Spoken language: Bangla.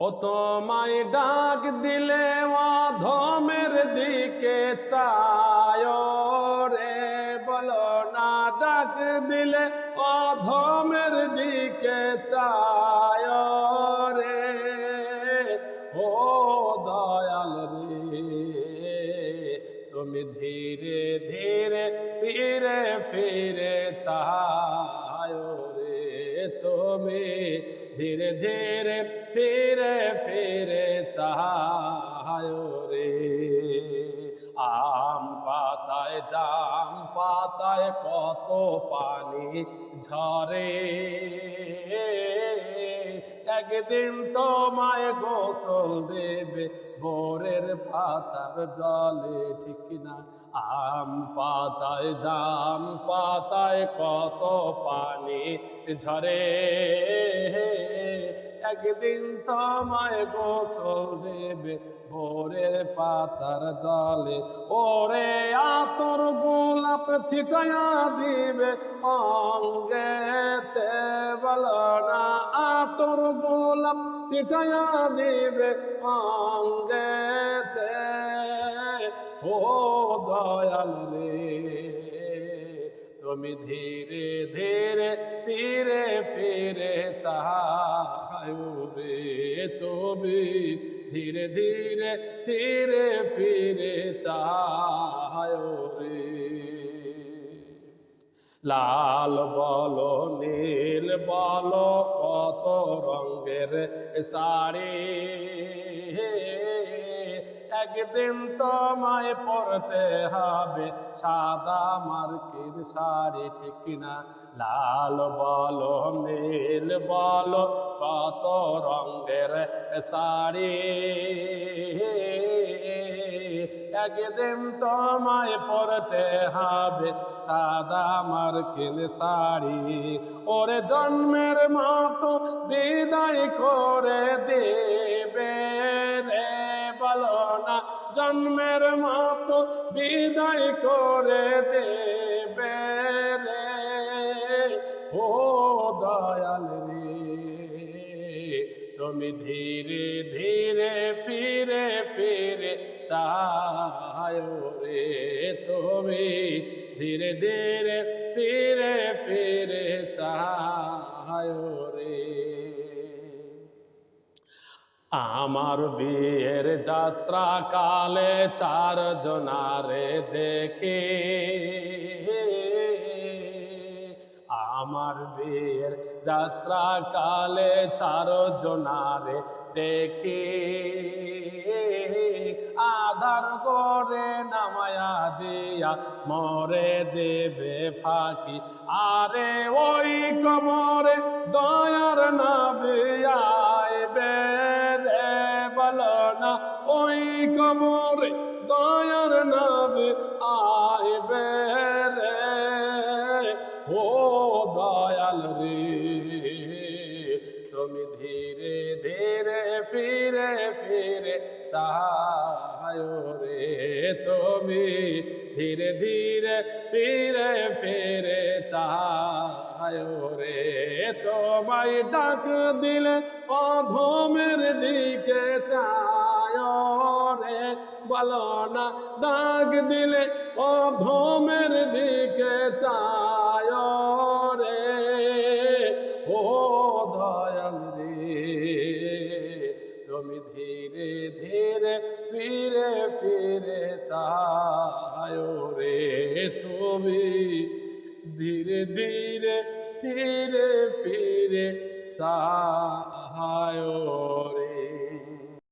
ও তোমায় ডাক দিলে অধমের দিকে চায় রে। বলো না, ডাক দিলে অধমের দিকে চায় রে। ও দয়াল রে, তুমি ধীরে ধীরে ফিরে ফিরে চায় রে। তুমি ধীরে ধীরে ফিরে ফিরে চাহায় রে। আম পাতায় জাম পাতায় কত পানি ঝরে। একদিন তোমায় গোসল দেবে বোরের পাতার জলে, ঠিক না? আম পাতায় জাম পাতায় কত পানি ঝরে। একদিন তোমায় গোসল দেবে, ভোরের পাতার জলে। ওরে আতর গোলাপ ছিটাইয়া দিবে, অঙ্গেতে বলো না আতর গোলাপ ছিটাইয়া দিবে অঙ্গেতে। ও দয়াল রে, তুমি ধীরে ধীরে ফিরে ফিরে চাহায় রে। তুমি ধীরে ধীরে ফিরে ফিরে চাহায় রে। লাল বলো নীল বলো কত রঙের শাড়ি? একদিন তোমায় পরতে হবে সাদা মার্কিন শাড়ি, ঠিক না? লাল বলো, নীল বলো, কত রঙের শাড়ি? একদিন তোমায় পরতে হবে সাদা মার্কিন শাড়ি। ওরে জন্মের মতো বিদায় করে দেবে রে, বলো না, জন্মের মতো বিদায় করে দেবে রে। ও দয়াল রে, তুমি ধীরে ধীরে ফিরে ফিরে চায় রে তুমি। ধীরে ধীরে ফিরে ফিরে চায় রে। আমার বিয়ের যাত্রা কালে চার জনারে দেখে আমার বিয়ের যাত্রা কালে চার জনারে দেখি আধার করে নামায়া দিয়া মরে দেবে ফাঁকি। আরে ওই কবরে দয়ার নাবে আইবে না ওই কবরে দয়ার নাবে আইবে তুমি ধীরে ধীরে ফিরে ফিরে চায় রে তুমি। ধীরে ধীরে ফিরে ফিরে চায় রে তোমায় ডাক দিলে অধমের দিকে চায় রে। বলো না, ডাক দিলে অধমের দিকে চায় তুমি ধীরে ধীরে ফিরে ফিরে চায় রে তুমি। ধীরে ধীরে ফিরে ফিরে চায় রে